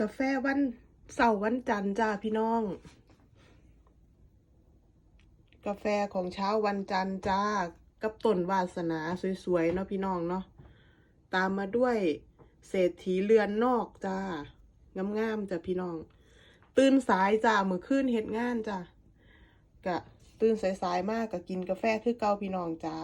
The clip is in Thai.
กาแฟวันเสาร์วันจันทร์จ้าพี่น้อง กาแฟของเช้าวันจันทร์จ้ากับต้นวาสนาสวยๆเนาะพี่น้องเนาะตามมาด้วยเศรษฐีเรือนนอกจ้างามๆจ้ะพี่น้อง ตื่นสายจ้ามือขึ้นเห็ดงานจ้ากะตื่นสายๆมากกะกินกาแฟคือเก่าพี่น้องจ้า